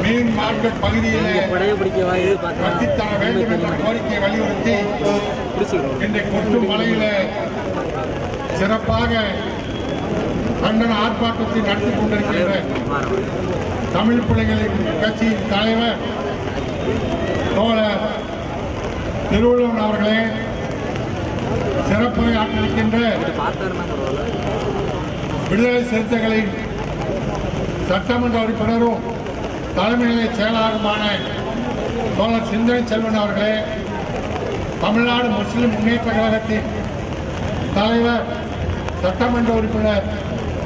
மீன் market பகுதியிலே கட்டித்தர வேண்டும் என்ற கோரிக்கையை வலியுறுத்தி இன்றைக்கு கொட்டு மலையில சிறப்பாக கண்டன ஆர்ப்பாட்டத்தை நடத்தி கொண்டிருக்கின்ற தமிழ் பிள்ளைகளின் கட்சியின் தலைவர் தோழர் திருவள்ளுவன் அவர்களே சிறப்புரை ஆற்றிருக்கின்ற விடுதலை சிறுத்தைகளின் சட்டமன்ற உறுப்பினரும் தலைமைநிலை செயலாளருமான தோழர் சிந்தனை செல்வன் அவர்களே தமிழ்நாடு முஸ்லிம் முன்னேற்ற கழகத்தின் தலைவர் சட்டமன்ற உறுப்பினர்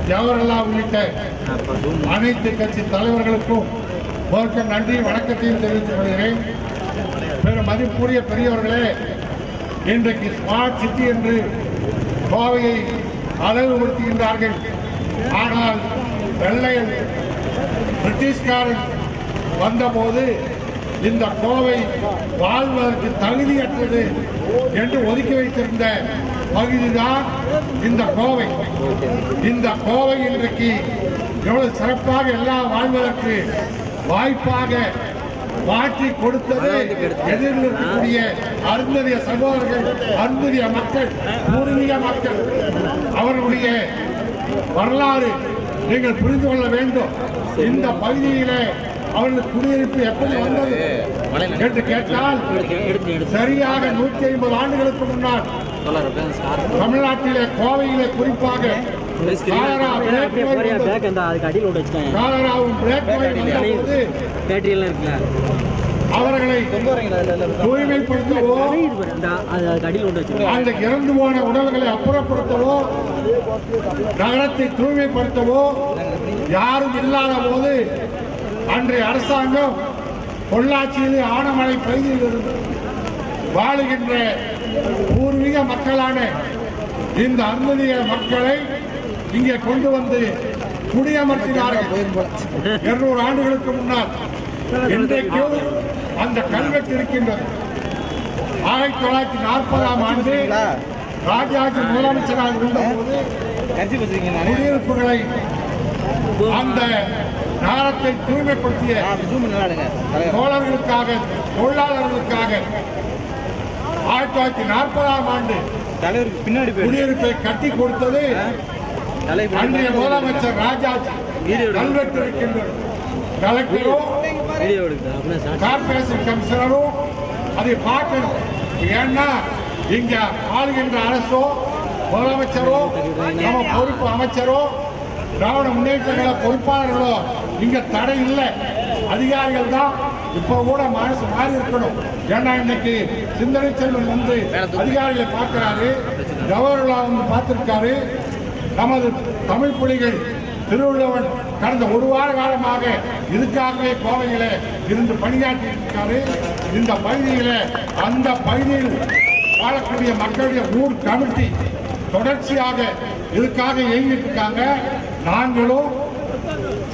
ஜவஹர்லா உள்ளிட்ட அனைத்து கட்சி தலைவர்களுக்கும் முதற்க நன்றி வணக்கத்தையும் தெரிவித்துக் கொள்கிறேன். பெரும் மதிப்புரிய பெரியவர்களே இன்றைக்கு ஸ்மார்ட் சிட்டி என்று கோவையை அழகுபடுத்துகின்றார்கள். ஆனால் வெள்ளையன் பிரிட்டிஷ்காரன் வந்தபோது இந்த கோவை வாழ்வதற்கு தகுதியற்றது என்று ஒதுக்கி வைத்திருந்த பகுதிதான் இந்த கோவை. இந்த கோவை இன்றைக்கு எவ்வளவு சிறப்பாக எல்லாம் வாழ்வதற்கு வாய்ப்பாக மாற்றி கொடுத்தது எதிரில் இருக்கக்கூடிய அருந்ததிய சகோதரர்கள் அருந்ததிய மக்கள் பூர்வீக மக்கள். அவர்களுடைய வரலாறு நீங்கள் புரிந்து கொள்ள வேண்டும். இந்த பகுதியிலே அவர்கள் குடியிருப்பு எப்படி வந்தது? என்று கேட்டால் சரியாக நூற்றி ஐம்பது ஆண்டுகளுக்கு முன்னால் தமிழ்நாட்டிலே கோவையிலே குறிப்பாக காலராவும் பிளாக் நோய் வந்தபோது அவர்களை தூய்மைப்படுத்தவோ அந்த இறந்து போன உடல்களை அப்புறப்படுத்தவோ நகரத்தை தூய்மைப்படுத்தவோ யாரும் இல்லாத போது அன்றைய அரசாங்கம் பொள்ளாச்சியிலே ஆனமலை பகுதியில் இருந்து வாழுகின்ற பூர்வீக மக்களான இந்த அருந்ததிய மக்களை இங்கே கொண்டு வந்து குடியமர்த்தினார்கள். இருநூறு ஆண்டுகளுக்கு முன்னால் இன்றைக்கும் அந்த கல்வெட்டு இருக்கின்றது. ஆயிரத்தி தொள்ளாயிரத்தி நாற்பதாம் ஆண்டு ராஜாஜி முதலமைச்சராக இருந்தபோது குடியிருப்புகளை அந்த நகரத்தை தூய்மைப்படுத்திய தோழர்களுக்காக தொழிலாளர்களுக்காக ஆயிரத்தி தொள்ளாயிரத்தி நாற்பதாம் ஆண்டு தலைவருக்கு பின்னாடி குடியிருப்பை கட்டி கொடுத்தது அன்றைய முதலமைச்சர் ராஜாஜி. கல்வெட்டு இருக்கின்றது. கலெக்டரும் வீடியோ எடுக்குது கார்பரேஷன் கமிஷனரும் அதை பார்க்கணும். ஏன்னா இங்க ஆளுகின்ற அரசோ முதலமைச்சரோ நம்ம பொறுப்பு அமைச்சரோ திராவிட முன்னேற்ற கழக பொறுப்பாளர்களோ இங்க தடை இல்லை. அதிகாரிகள் தான் இப்ப கூட மனசு மாறி இருக்கணும். ஏன்னா இன்னைக்கு சிந்தனை செல்வன் வந்து அதிகாரிகளை பார்க்கிறாரு. கவர்னர் வந்து பார்த்திருக்காரு. நமது தமிழ் புலிகள் திருவள்ளுவன் கடந்த ஒரு வார காலமாக இதுக்காகவே கோவையில் இருந்து பணியாற்றி இருக்காரு. இந்த பகுதியில அந்த பகுதியில் வாழக்கூடிய மக்களுடைய ஊர் கமிட்டி தொடர்ச்சியாக இதுக்காக இயங்கிட்டு இருக்காங்க. நாங்களும்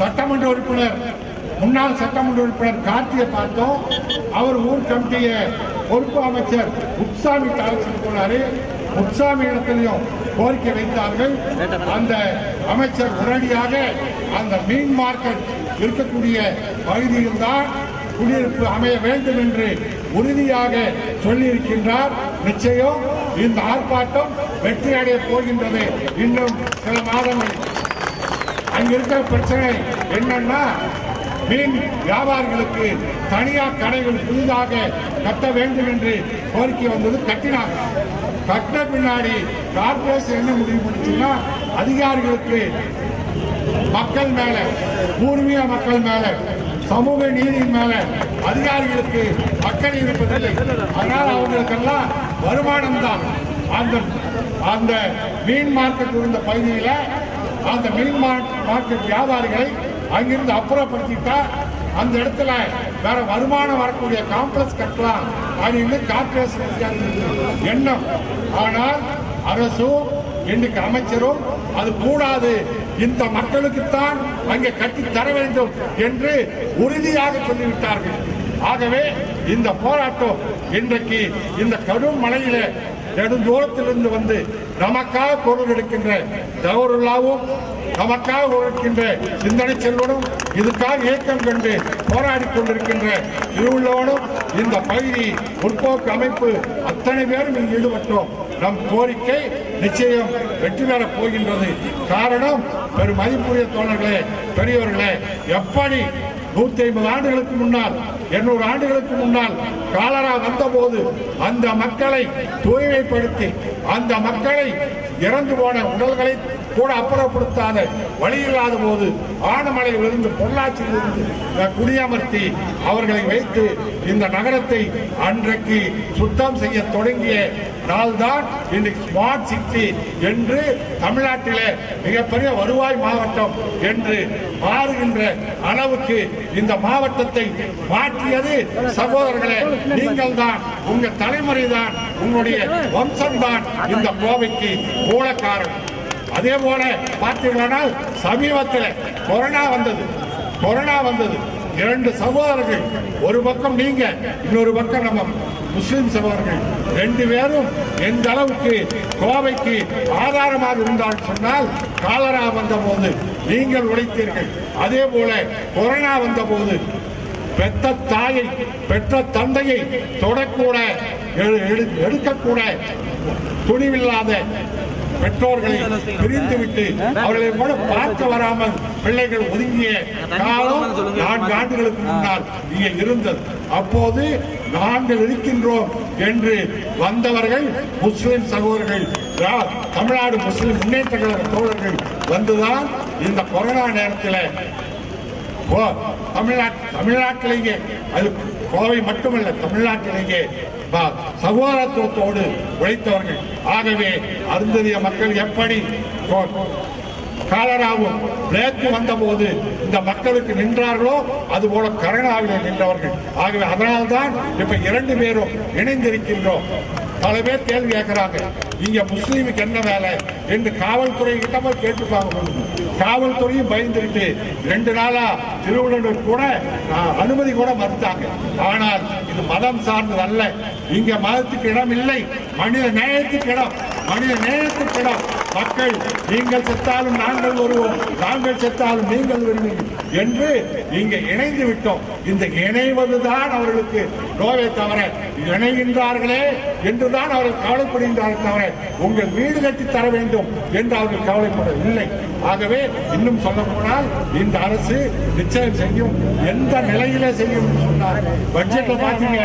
சட்டமன்ற உறுப்பினர் முன்னாள் சட்டமன்ற உறுப்பினர் கார்த்தியை பார்த்தோம். அவர் ஊர் கமிட்டியை பொறுப்பு அமைச்சர் முப்சாமி அழைச்சிட்டு போனாரு முப்சாமி இடத்திலையும் கோரிக்கை வைத்தார்கள். அந்த அமைச்சர் உடனடியாக அந்த மீன் மார்க்கெட் இருக்கக்கூடிய பகுதியில் தான் குடியிருப்பு அமைய வேண்டும் என்று உறுதியாக சொல்லியிருக்கின்றார். நிச்சயம் இந்த ஆர்ப்பாட்டம் வெற்றி அடைய போகின்றது இன்னும் சில மாதங்கள். அங்க இருக்கிற பிரச்சனை என்னன்னா மீன் வியாபாரிகளுக்கு தனியார் கடைகள் புதிதாக கட்ட வேண்டும் என்று கோரிக்கை வந்தது கட்டினார்கள். கட்ட பின்னாடி கார்பரேஷன் என்ன முடிவு பண்ணுச்சுன்னா அதிகாரிகளுக்கு மக்கள் மேல பூர்வீக மக்கள் மேல சமூக நீதியின் மேல அதிகாரிகளுக்கு மக்கள் இருப்பதில்லை. அதனால் அவங்களுக்கெல்லாம் வருமானம் தான் அந்த அந்த மீன் மார்க்கெட் இருந்த பகுதியில் அந்த மீன் மார்க்- மார்க்கெட் வியாபாரிகளை அங்கிருந்து அப்புறப்படுத்திட்டா அந்த இடத்துல வேற வருமானம் வரக்கூடிய காம்ப்ளெக்ஸ் கட்டலாம். அப்படின்னு கார்பரேஷன் எண்ணம். ஆனால் அரசும் இன்னைக்கு அமைச்சரும் அது கூடாது. இந்த மக்களுக்குத்தான் அங்கே கட்டி தர வேண்டும் என்று உறுதியாக சொல்லிவிட்டார்கள். ஆகவே இந்த போராட்டம் இன்றைக்கு இந்த கடும் மழையில நெடுந்தூரத்திலிருந்து வந்து நமக்காக குரல் எடுக்கின்ற தவறுல்லாவும் நமக்காக உழைக்கின்ற சிந்தனை செல்வனும் இதுக்காக இயக்கம் கண்டு போராடி கொண்டிருக்கின்ற உள்ளவனும் இந்த பகுதி முற்போக்கு அமைப்பு அத்தனை பேரும் இங்கு ஈடுபட்டோம். நம் கோரிக்கை நிச்சயம் வெற்றி பெறப் போகின்றது. காரணம் பெரும் மதிப்புரிய தோழர்களே பெரியவர்களே எப்படி நூத்தி ஐம்பது ஆண்டுகளுக்கு முன்னால் எண்ணூறு ஆண்டுகளுக்கு முன்னால் காலரா வந்தபோது அந்த மக்களை தூய்மைப்படுத்தி அந்த மக்களை இறந்து போன உடல்களை கூட அப்புறப்படுத்தாத வழி இல்லாத போது ஆனமலையிலிருந்து பொள்ளாச்சியிலிருந்து குடியமர்த்தி அவர்களை வைத்து இந்த நகரத்தை அன்றைக்கு சுத்தம் செய்ய தொடங்கிய நாள்தான் இன்னைக்கு ஸ்மார்ட் சிட்டி என்று தமிழ்நாட்டிலே மிகப்பெரிய வருவாய் மாவட்டம் என்று மாறுகின்ற அளவுக்கு இந்த மாவட்டத்தை மாற்றியது சகோதரர்களே நீங்கள் தான் உங்க தலைமுறை தான் உங்களுடைய வம்சம் தான் இந்த கோவைக்கு மூலக்காரன். அதே போல பார்த்தீர்களானால் சமீபத்தில் கொரோனா வந்தது. கொரோனா வந்தது. இரண்டு சகோதரர்கள் ஒரு பக்கம் நீங்க இன்னொரு பக்கம் நம்ம முஸ்லிம் சகோதரர்கள். ரெண்டு பேரும் எந்த அளவுக்கு கோவைக்கு ஆதாரமாக இருந்தால் சொன்னால் காலரா வந்த போது நீங்கள் உழைத்தீர்கள். அதே போல கொரோனா வந்த போது பெற்ற தாயை பெற்ற தந்தையை தொடக்கூட எடு- எடு- எடுக்கக்கூட துணிவில்லாத பெற்றோர்களை பிரிந்துவிட்டு அவர்களை கூட பார்க்க வராமல் பிள்ளைகள் ஒதுங்கிய காலம் நான்கு ஆண்டுகளுக்கு முன்னால் இங்கே இருந்தது. அப்போது நாங்கள் இருக்கின்றோம் என்று வந்தவர்கள் முஸ்லிம் சகோதரர்கள் தமிழ்நாடு முஸ்லிம் முன்னேற்ற கழக தோழர்கள் வந்துதான் இந்த கொரோனா நேரத்தில் தமிழ்நாட்டு தமிழ்நாட்டிலேயே அது கோவை மட்டுமல்ல தமிழ்நாட்டிலேயே சகோதரத்துவத்தோடு உழைத்தவர்கள். ஆகவே அருந்ததிய மக்கள் எப்படி? கோ- காலராவும் பிளேக்கு வந்தபோது இந்த மக்களுக்கு நின்றார்களோ அதுபோல கருணாவிலே நின்றவர்கள். ஆகவே அதனால்தான் இப்ப இரண்டு பேரும் இணைந்திருக்கின்றோம். பல பேர் கேள்வி கேட்கிறாங்க இங்க முஸ்லீமுக்கு என்ன வேலை? என்று காவல்துறை கிட்ட போய் கேட்டுப்பாங்க காவல்துறையும் பயந்துட்டு ரெண்டு நாளா திருவள்ளுவர் கூட அனுமதி கூட மறுத்தாங்க. ஆனால் இது மதம் சார்ந்தது அல்ல. இங்க மதத்துக்கு இடம் இல்லை. மனித நேயத்துக்கு இடம். மனித நேயத்துக்கு இடம். மக்கள் நீங்கள் செத்தாலும் நாங்கள் வருவோம் நாங்கள் செத்தாலும் நீங்கள் வருவீர்கள் என்று இங்கே இணைந்து விட்டோம். இந்த இணைவதுதான் அவர்களுக்கு நோயை தவிர இணைகின்றார்களே என்றுதான் அவர்கள் கவலைப்படுகின்றார்கள் தவிர உங்கள் வீடு கட்டி தர வேண்டும் என்று அவர்கள் கவலைப்படவில்லை. ஆகவே இன்னும் சொல்ல போனால் இந்த அரசு நிச்சயம் செய்யும். எந்த நிலையில செய்யும் சொன்னார் பட்ஜெட்ல பாத்தீங்க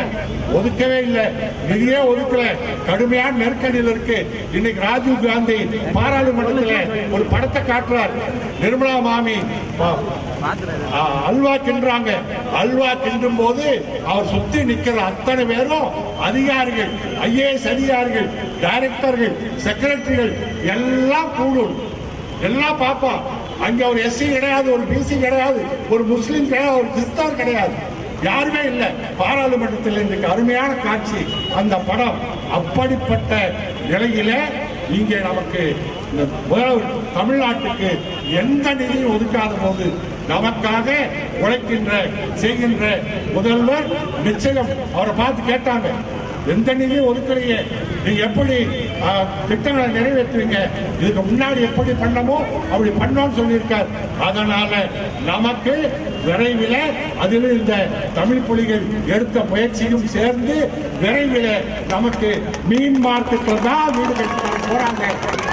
ஒதுக்கவே இல்லை. நிதியே ஒதுக்கல. கடுமையான நெருக்கடியில் இருக்கு. இன்னைக்கு ராஜீவ் காந்தி பாராளுமன்றத்தில் ஒரு படத்தை காட்டுறார். நிர்மலா மாமி அல்வா கிண்டுறாங்க. அல்வா கிண்டும் போது அவர் சுத்தி நிக்கிற அத்தனை பேரும் அதிகாரிகள் ஐஏஎஸ் அதிகாரிகள் டைரக்டர்கள் செக்ரட்டரிகள் எல்லாம் கூடும். எல்லாம் பார்ப்போம் அங்க ஒரு எஸ்சி கிடையாது ஒரு பிசி கிடையாது ஒரு முஸ்லீம் கிடையாது ஒரு கிறிஸ்தவர் கிடையாது. யாருமே இல்லை. பாராளுமன்றத்தில் இன்றைக்கு அருமையான காட்சி. அந்த படம் அப்படிப்பட்ட நிலையில இங்கே நமக்கு இந்த தமிழ்நாட்டுக்கு எந்த நிதியும் ஒதுக்காத போது நமக்காக உழைக்கின்ற செய்கின்ற முதல்வர் நிச்சயம் அவரை பார்த்து கேட்டாங்க. எந்த நிதியும் ஒதுக்குறீங்க? நீங்க எப்படி திட்டங்களை நிறைவேற்றுவீங்க? இதுக்கு முன்னாடி எப்படி பண்ணமோ அப்படி பண்ணோம்னு சொல்லியிருக்கார். அதனால நமக்கு விரைவில் அதில் இந்த தமிழ் புலிகள் எடுத்த முயற்சியும் சேர்ந்து விரைவில் நமக்கு மீன் மார்க்கெட்டில் தான் வீடு கட்டுறாங்க போறாங்க.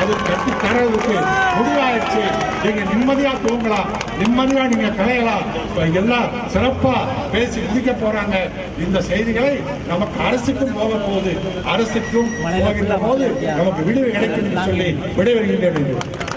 அது கட்டி தரதுக்கு முடிவாயிடுச்சு. நீங்க நிம்மதியா தூங்கலாம். நிம்மதியா நீங்க கலையலாம். எல்லாம் சிறப்பா பேசி முடிக்க போறாங்க. இந்த செய்திகளை நமக்கு அரசுக்கும் போக போகுது. அரசுக்கும் போகின்ற போது நமக்கு விடுவி கிடைக்கும் சொல்லி விடைபெறுகின்றேன்.